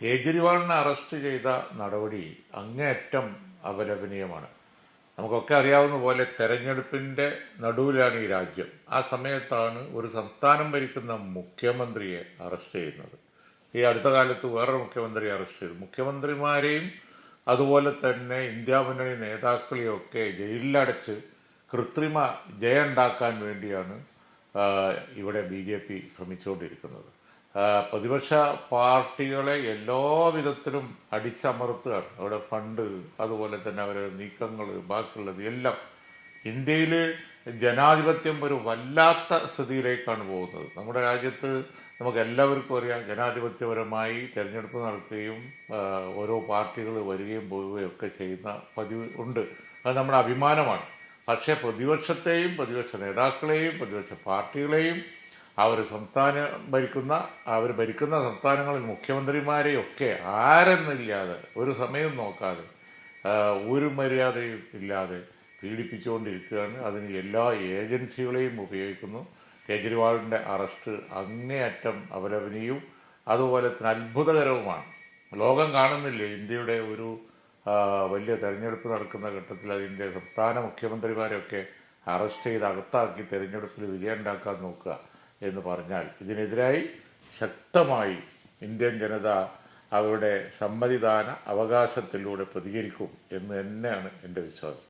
കേജ്രിവാളിനെ arrest ചെയ്ത നടപടി അങ്ങേയറ്റം അപലപനീയമാണ്. നമുക്കൊക്കെ അറിയാവുന്ന പോലെ തെരഞ്ഞെടുപ്പിന്റെ നടുവിലാണ് ഈ രാജ്യം. ആ സമയത്താണ് ഒരു സംസ്ഥാനം ഭരിക്കുന്ന മുഖ്യമന്ത്രിയെ അറസ്റ്റ് ചെയ്യുന്നത്. ഈ അടുത്ത കാലത്ത് വേറൊരു മുഖ്യമന്ത്രിയെ അറസ്റ്റ് ചെയ്തു. മുഖ്യമന്ത്രിമാരെയും അതുപോലെ തന്നെ ഇന്ത്യ മുന്നണി നേതാക്കളെയും ഒക്കെ ജയിലിലടച്ച് കൃത്രിമ ജയുണ്ടാക്കാൻ വേണ്ടിയാണ് ഇവിടെ ബി ജെ പി ശ്രമിച്ചുകൊണ്ടിരിക്കുന്നത്. പ്രതിപക്ഷ പാർട്ടികളെ എല്ലാ വിധത്തിലും അടിച്ചമർത്തുകയാണ്. അവിടെ ഫണ്ട് അതുപോലെ തന്നെ അവരെ നീക്കങ്ങൾ ബാക്കിയുള്ളത് എല്ലാം ഇന്ത്യയിൽ ജനാധിപത്യം ഒരു വല്ലാത്ത സ്ഥിതിയിലേക്കാണ് പോകുന്നത്. നമ്മുടെ രാജ്യത്ത് നമുക്ക് എല്ലാവർക്കും അറിയാം ജനാധിപത്യപരമായി തെരഞ്ഞെടുപ്പ് നടക്കുകയും ഓരോ പാർട്ടികൾ വരികയും പോവുകയും ഒക്കെ ചെയ്യുന്ന പതിവ് ഉണ്ട്. അത് നമ്മുടെ അഭിമാനമാണ്. പക്ഷേ പ്രതിപക്ഷത്തെയും പ്രതിപക്ഷ നേതാക്കളെയും പ്രതിപക്ഷ പാർട്ടികളെയും അവർ സംസ്ഥാനം ഭരിക്കുന്ന അവർ ഭരിക്കുന്ന സംസ്ഥാനങ്ങളിൽ മുഖ്യമന്ത്രിമാരെയൊക്കെ ആരെന്നില്ലാതെ ഒരു സമയം നോക്കാതെ ഒരു മര്യാദയും ഇല്ലാതെ പീഡിപ്പിച്ചുകൊണ്ടിരിക്കുകയാണ്. അതിന് എല്ലാ ഏജൻസികളെയും ഉപയോഗിക്കുന്നു. കേജ്രിവാളിന്റെ അറസ്റ്റ് അങ്ങേയറ്റം അപലപനീയവും അതുപോലെ തന്നെ അത്ഭുതകരവുമാണ്. ലോകം കാണുന്നില്ലേ ഇന്ത്യയുടെ ഒരു വലിയ തെരഞ്ഞെടുപ്പ് നടക്കുന്ന ഘട്ടത്തിൽ അതിന്റെ സംസ്ഥാന മുഖ്യമന്ത്രിമാരെയൊക്കെ അറസ്റ്റ് ചെയ്ത് അകത്താക്കി തെരഞ്ഞെടുപ്പിൽ വിജയം ഉണ്ടാക്കാൻ നോക്കുക. എന്ന് പറഞ്ഞാൽ ഇതിനെതിരായി ശക്തമായി ഇന്ത്യൻ ജനത അവരുടെ സമ്മതിദാന അവകാശത്തിലൂടെ പ്രതികരിക്കും എന്ന് തന്നെയാണ് എന്റെ വിശ്വാസം.